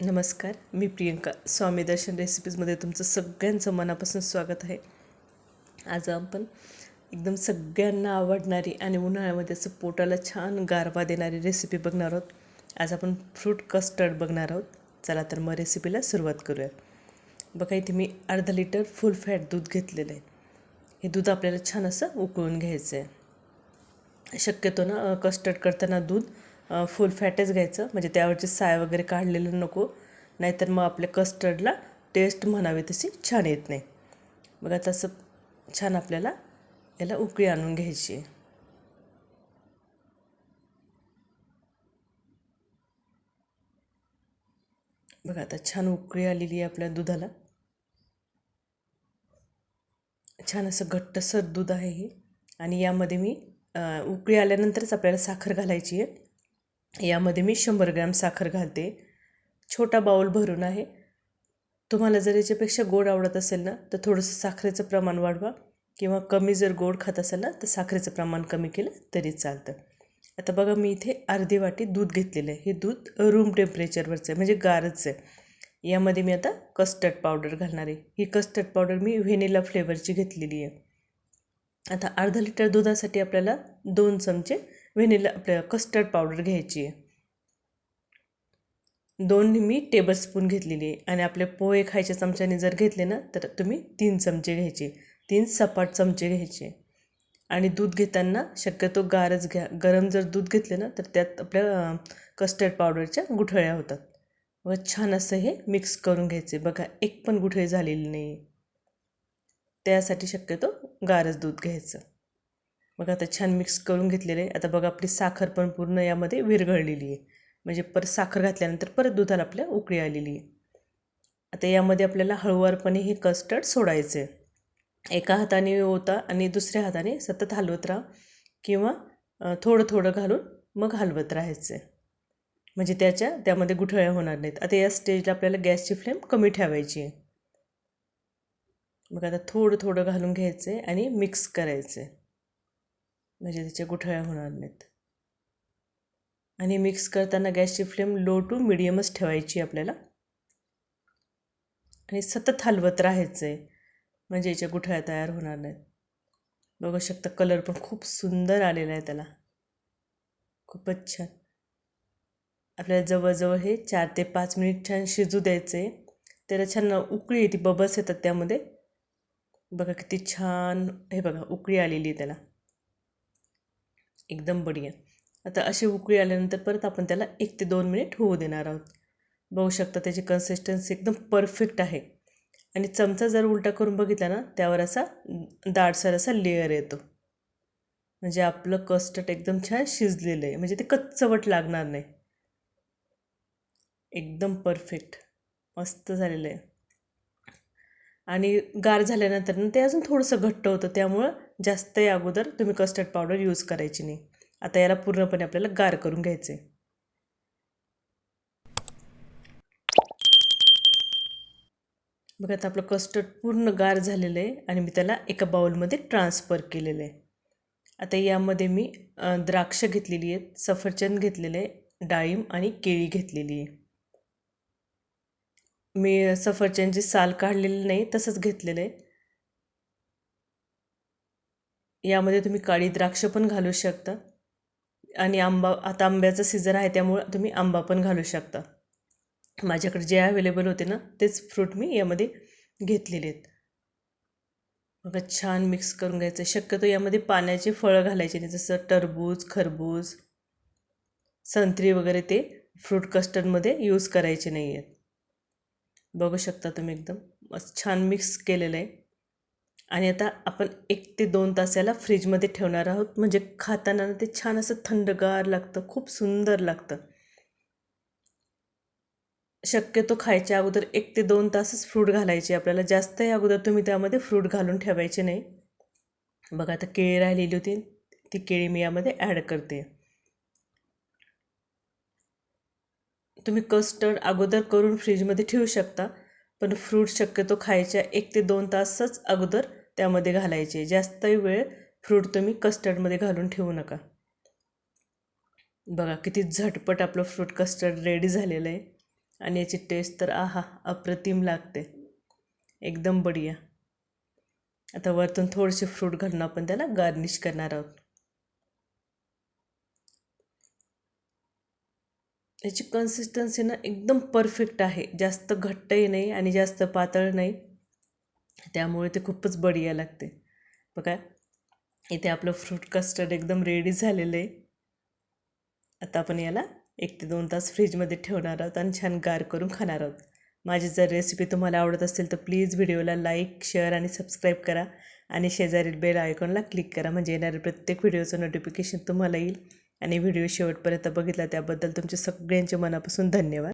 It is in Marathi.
नमस्कार मी प्रियंका. स्वामी दर्शन रेसिपीजमध्ये तुमचं सगळ्यांचं मनापासून स्वागत आहे. आज आपण एकदम सगळ्यांना आवडणारी आणि उन्हाळ्यामध्ये असं पोटाला छान गारवा देणारी रेसिपी बघणार आहोत. आज आपण फ्रूट कस्टर्ड बघणार आहोत. चला तर मग रेसिपीला सुरुवात करूया बघा इथे मी अर्धा लिटर फुल फॅट दूध घेतलेलं आहे. हे दूध आपल्याला छान असं उकळून घ्यायचं आहे शक्यतो ना कस्टर्ड करताना दूध फुल फॅटच घ्यायचं. म्हणजे त्यावरचे साय वगैरे काढलेलं नको. नाहीतर मग आपल्या कस्टर्डला टेस्ट म्हणावी तशी छान येत नाही. बघा आता असं छान आपल्याला याला उकळी आणून घ्यायची आहे. बघा आता छान उकळी आलेली आहे आपल्या दुधाला. छान असं घट्टसर दूध आहे हे. आणि यामध्ये मी उकळी आल्यानंतरच आपल्याला साखर घालायची आहे. यामध्ये मी शंभर ग्रॅम साखर घालते. छोटा बाऊल भरून आहे. तुम्हाला जर याच्यापेक्षा गोड आवडत असेल ना तर थोडंसं साखरेचं प्रमाण वाढवा. किंवा कमी जर गोड खात असेल ना तर साखरेचं प्रमाण कमी केलं तरी चालतं. आता बघा मी इथे अर्धी वाटी दूध घेतलेलं आहे. हे दूध रूम टेम्परेचरवरचं आहे म्हणजे गारच आहे. यामध्ये मी आता कस्टर्ड पावडर घालणार आहे. ही कस्टर्ड पावडर मी व्हेनिला फ्लेवरची घेतलेली आहे. आता अर्धा लिटर दुधासाठी आपल्याला दोन चमचे व्हेनिला आपल्या कस्टर्ड पावडर घ्यायची. आहे दोन मी टेबलस्पून घेतलेली आहे आणि आपले पोहे खायच्या चमच्याने जर घेतले ना तर तुम्ही तीन चमचे घ्यायचे. तीन सपाट चमचे घ्यायचे. आणि दूध घेताना शक्यतो गारच घ्या. गरम जर दूध घेतले ना तर त्यात आपल्या कस्टर्ड पावडरच्या गुठळ्या होतात. व छान असं हे मिक्स करून घ्यायचे. बघा एक पण गुठळी झालेली नाही. त्यासाठी शक्यतो गारच दूध घ्यायचं. बघा आता छान मिक्स करून घेतलेलं. आहे आता बघा आपली साखर पण पूर्ण यामध्ये विरघळलेली आहे. म्हणजे परत साखर घातल्यानंतर परत दुधाला आपल्या उकळी आलेली आहे. आता यामध्ये आपल्याला हळूवारपणे हे कस्टर्ड सोडायचं आहे एका हाताने होता आणि दुसऱ्या हाताने सतत हलवत राहा किंवा थोडं थोडं घालून मग हलवत राहायचं आहे म्हणजे त्याच्या त्यामध्ये गुठळ्या होणार नाहीत. आता या स्टेजला आपल्याला गॅसची फ्लेम कमी ठेवायची आहे. मग आता थोडं थोडं घालून घ्यायचं आहे आणि मिक्स करायचं आहे म्हणजे त्याच्या गुठळ्या होणार नाहीत. आणि मिक्स करताना गॅसची फ्लेम लो टू मिडियमच ठेवायची आपल्याला. आणि सतत हलवत राहायचं आहे म्हणजे याच्या गुठळ्या तयार होणार नाहीत. बघू शकता कलर पण खूप सुंदर आलेला आहे त्याला. खूपच छान. आपल्याला जवळजवळ हे चार ते पाच मिनिट छान शिजू द्यायचं आहे त्याला छान उकळी येते बबल्स येतात त्यामध्ये. बघा किती छान हे बघा उकळी आलेली आहे त्याला. एकदम बढिया. आता अशी उकळी आल्यानंतर परत आपण त्याला एक ते दोन मिनिट होऊ देणार आहोत. बघू शकता त्याची कन्सिस्टन्सी एकदम परफेक्ट आहे. आणि चमचा जर उलटा करून बघितला ना त्यावर असा दाडसर असा लेअर येतो. म्हणजे आपलं कस्टर्ड एकदम छान शिजलेलं आहे. म्हणजे ते कच्चवट लागणार नाही. एकदम परफेक्ट मस्त झालेलं आहे. आणि गार झाल्यानंतर ते अजून थोडंसं घट्ट होतं. त्यामुळं जास्त अगोदर तुम्ही कस्टर्ड पावडर यूज करायची नाही. आता याला पूर्णपणे आपल्याला गार करून घ्यायचं आहे बघा आता आपलं कस्टर्ड पूर्ण गार झालेलं आहे आणि मी त्याला एका बाउलमध्ये ट्रान्सफर केलेलं आहे. आता यामध्ये मी द्राक्ष घेतलेली आहेत सफरचंद घेतलेले आहे डाळिंब आणि केळी घेतलेली आहे. मी सफरचंदची साल काढलेली नाही तसंच घेतलेलं आहे. यामध्ये तुम्ही काळी द्राक्ष पण घालू शकता. आणि आंबा आता आंब्याचं सीझन आहे त्यामुळं तुम्ही आंबा पण घालू शकता. माझ्याकडे जे अवेलेबल होते ना तेच फ्रूट मी यामध्ये घेतलेले आहेत. मग छान मिक्स करून घ्यायचं. शक्यतो यामध्ये पाण्याचे फळं घालायचे नाही जसं टरबूज खरबूज संत्री वगैरे ते फ्रूट कस्टर्डमध्ये यूज करायचे नाही आहेत बघू शकता तुम्ही एकदम. मस्त छान मिक्स केलेलं आहे. आणि आता आपण एक ते दोन तास याला फ्रीजमध्ये ठेवणार आहोत. म्हणजे खाताना ते छान असं थंडगार लागतं खूप सुंदर लागतं. शक्यतो खायच्या अगोदर एक ते दोन तासच फ्रूट घालायचे आपल्याला. जास्तही अगोदर तुम्ही त्यामध्ये फ्रूट घालून ठेवायचे नाही. बघा आता केळी राहिलेली होती ती केळी मी यामध्ये ॲड करते. तुम्ही कस्टर्ड अगोदर करून फ्रीजमध्ये ठेवू शकता. पण फ्रूट शक्यतो खायच्या एक ते दोन तासच अगोदर त्यामध्ये घालायचे. जास्त वेळ फ्रूट तुम्ही कस्टर्डमध्ये घालून ठेवू नका. बघा किती झटपट आपलं फ्रूट कस्टर्ड रेडी झालेलं आहे. आणि याची टेस्ट तर आहा अप्रतिम लागते. एकदम बढिया. आता वरतून थोडेसे फ्रूट घालून आपण त्याला गार्निश करणार आहोत. याची कन्सिस्टन्सी ना एकदम परफेक्ट आहे. जास्त घट्टही नाही आणि जास्त पातळ नाही. त्यामुळे ते खूपच बढिया लागते. बघा इथे आपलं फ्रूट कस्टर्ड एकदम रेडी झालेलं आहे. आता आपण याला एक ते दोन तास फ्रीजमध्ये ठेवणार आहोत आणि छान गार करून खाणार आहोत. माझी जर रेसिपी तुम्हाला आवडत असेल तर प्लीज व्हिडिओला लाईक शेअर आणि सबस्क्राईब करा. आणि शेजारील बेल आयकॉनला क्लिक करा. म्हणजे येणारे प्रत्येक व्हिडिओचं नोटिफिकेशन तुम्हाला येईल. आणि व्हिडिओ शेवटपर्यंत बघितला त्याबद्दल तुमचे सगळ्यांचे मनापासून धन्यवाद.